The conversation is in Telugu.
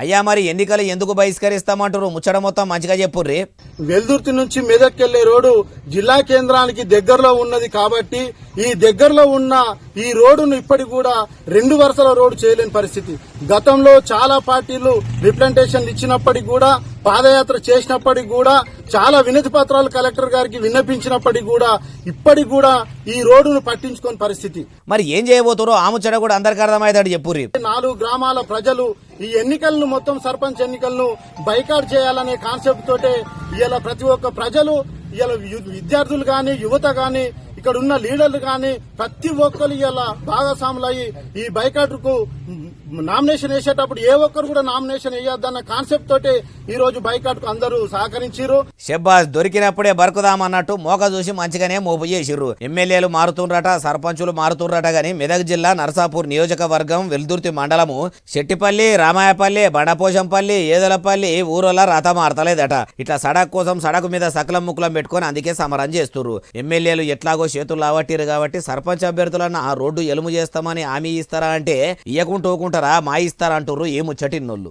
అయ్యా మరి ఎన్నికలు ఎందుకు బహిష్కరిస్తామంటారు ముచ్చట మొత్తం మంచిగా చెప్పుర్రి. వెల్దుర్తి నుంచి మెదక్ వెళ్ళే రోడ్డు జిల్లా కేంద్రానికి దగ్గరలో ఉన్నది కాబట్టి ఈ దగ్గరలో ఉన్న ఈ రోడ్డును ఇప్పటికి కూడా రెండు వరుసల రోడ్డు చేయలేని పరిస్థితి. గతంలో చాలా పార్టీలు రిప్రజెంటేషన్ ఇచ్చినప్పటికి కూడా పాదయాత్ర చేసినప్పటికి కూడా చాలా వినతి పత్రాలు కలెక్టర్ గారికి విన్నపించినప్పటికి కూడా ఇప్పటికి కూడా ఈ రోడ్డును పట్టించుకోని పరిస్థితి. మరి ఏం చేయబోతారో ఆ ముచ్చట కూడా అందరికి అర్థమవుతాడు చెప్పుర్రి. నాలుగు గ్రామాల ప్రజలు ఈ ఎన్నికలను మొత్తం సర్పంచ్ ఎన్నికలను బైకాట్ చేయాలనే కాన్సెప్ట్ తోటే ఇలా ప్రతి ఒక్క ప్రజలు ఇలా విద్యార్థులు గాని యువత గాని ఇక్కడ ఉన్న లీడర్లు కానీ ప్రతి ఒక్కరు ఇలా భాగస్వాములయ్యి ఈ బైకాట్కు నామినేషన్ వేసేటప్పుడు ఏ ఒక్కరు కూడా నామినేషన్ వేయొద్దన్న కాన్సెప్ట్ తోటి ఈ రోజు బైకాట్కు అందరూ సహకరించారు షెబ్బాస్ దొరికినప్పుడే బరుకుదామన్నట్టు మోక చూసి మంచిగానే మోపు చేసిర్రు. ఎమ్మెల్యేలు మారుతుండ్రట సర్పంచులు మారుతుండ్రట గాని మెదక్ జిల్లా నరసాపూర్ నియోజకవర్గం వెల్దుర్తి మండలము శెట్టిపల్లి రామాయపల్లి బండపోషంపల్లి ఏదలపల్లి ఊరోలా రాత మారతలేదట. ఇట్లా సడక్ కోసం సడక్ మీద సకలం ముక్కులం పెట్టుకొని అందుకే సమరం చేస్తుర్రు. ఎమ్మెల్యేలు ఎట్లాగో చేతులు లావట్టిరు కాబట్టి సర్పంచ్ అభ్యర్థులన్న ఆ రోడ్డు ఎలుము చేస్తామని హామీ ఇస్తారా అంటే ఇయ్యకుంటూ మా ఇస్తారా అంటుర్రు ఏము ముచ్చటిన్నోళ్ళు.